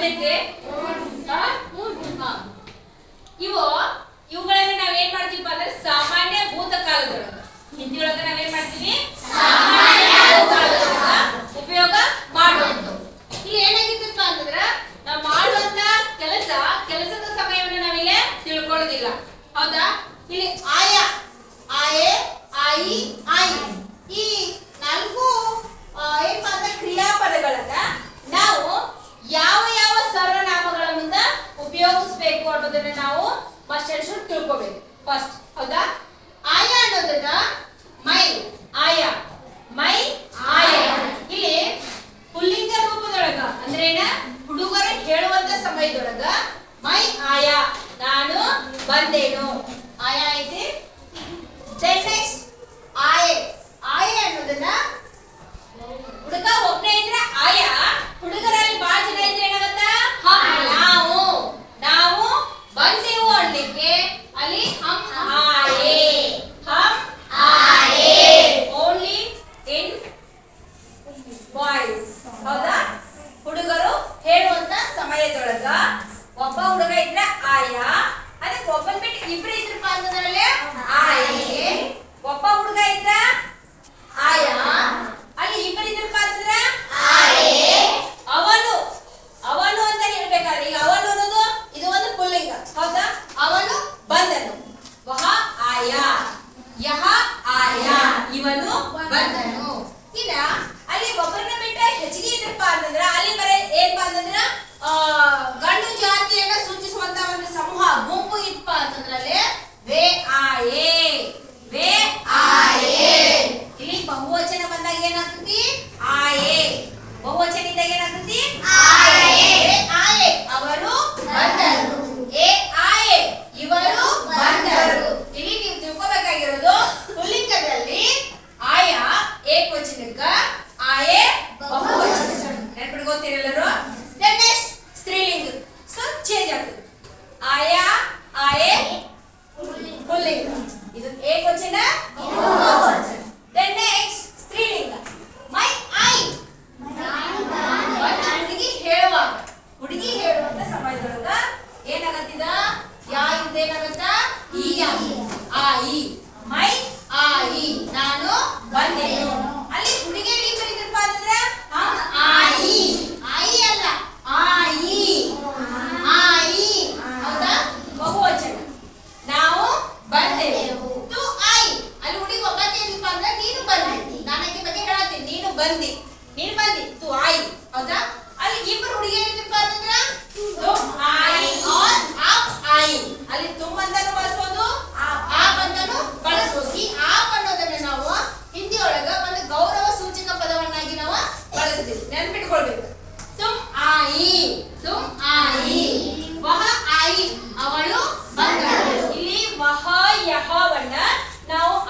ಗೊತ್ತೈತಿ. ಇವು ಇವುಗಳನ್ನ ನಾವೇನ್ ಮಾಡ್ತೀವಿ ಅಂದ್ರೆ ಸಾಮಾನ್ಯ ಭೂತಕಾಲದೊಳಗ ಹಿಂದಿಯೊಳಗ ನಾವೇನ್ ಮಾಡ್ತೀವಿ? ಉಪಯೋಗ ಮಾಡೋದು ಇಲ್ಲಿ ಏನಾಗಿತ್ತಪ್ಪ ಅಂತಂದ್ರ, ನಾವು ಮಾಡುವಂತ ಕೆಲಸ, ಕೆಲಸದ ಸಮಯವನ್ನು ನಾವಿಲ್ಲಿ ತಿಳ್ಕೊಳ್ಳೋದಿಲ್ಲ. ಹೌದಾ? ಇಲ್ಲಿ ಅನ್ನೋದನ್ನ ನಾವು ಮಾಸ್ಟರ್ ಶುಡ್ ತಿಳ್ಕೋಬೇಕು. ಫಸ್ಟ್ ಹೌದಾ? ಆಯ ಅನ್ನೋದನ್ನ ಮೈ, ಆಯ ಮೈ, ಆಯ. ಇಲ್ಲಿ ಪುಲ್ಲಿಂಗ ರೂಪದೊಳಗ ಅಂದ್ರೆ ಏನ? ಹುಡುಗರ ಹೇಳುವಂತ ಸಮಯದೊಳಗ ಮೈ, ಆಯ. ನಾನು ಬಂದೇನು. ಆಯ ಐತಿ? Then next, ಆಯೆ ಆಯೆ ಅನ್ನೋದನ್ನ ಹುಡುಗ ಒಬ್ಬನೇ ಇದ್ರೆ ಆಯ ಹುಡುಗರಲ್ಲಿ ಬಾಳ ಜನ ಇದ್ರೆ ಏನಾಗತ್ತ ಹಮ್ ನಾವು ನಾವು ಬಂದೆವು ಅನ್ಲಿಕ್ಕೆ ಅಲ್ಲಿ ಹಮ್ ಆಯೆ ಹಮ್ ಆಯೆ ಓನ್ಲಿ ಇನ್ ಬಾಯ್ಸ್ ಹೌದಾ ಹುಡುಗರು ಹೇಳುವಂತ ಸಮಯದೊಳಗ ಒಬ್ಬ ಹುಡುಗ ಇದ್ರೆ ಆಯ ಅದಕ್ಕೆ ಒಬ್ಬನ್ ಬಿಟ್ಟು ಇಬ್ರು ಇದ್ರಪ್ಪ ಅಂತಂದ್ರೆ ಆಯೆ ಒಬ್ಬ ಹುಡುಗ ಇದ್ರ ಆಯ ಅಲ್ಲಿ ಇಬ್ಬರು ಇದ್ರಪ್ಪ ಅಂತಂದ್ರ ಆಯೆ ಅವನು ಅವನು ಅಂತ ಹೇಳ್ಬೇಕಾದ್ರೆ ಈಗ ಅವನು ಅನ್ನೋದು ಇದು ಒಂದು ಪುಲ್ಲಿಂಗ ಹೌದಾ ಅವನು ಬಂದನು ವಹ ಆಯ ಯಹ ಆಯ ಇವನು ಬಂದನು. ಇನ್ನ ಅಲ್ಲಿ ಒಬ್ಬರನ್ನ ಬಿಟ್ಟ ಹೆಚ್ಚಿಗೆ ಇದ್ರಪ್ಪ ಅಂತಂದ್ರ ಅಲ್ಲಿ Aí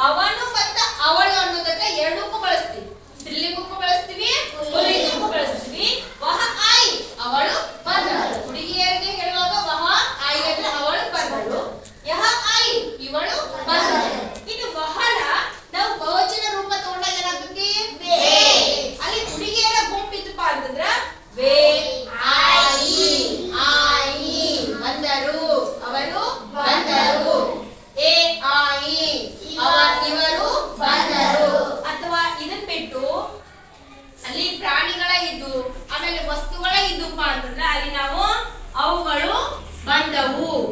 आवाज़ Samu,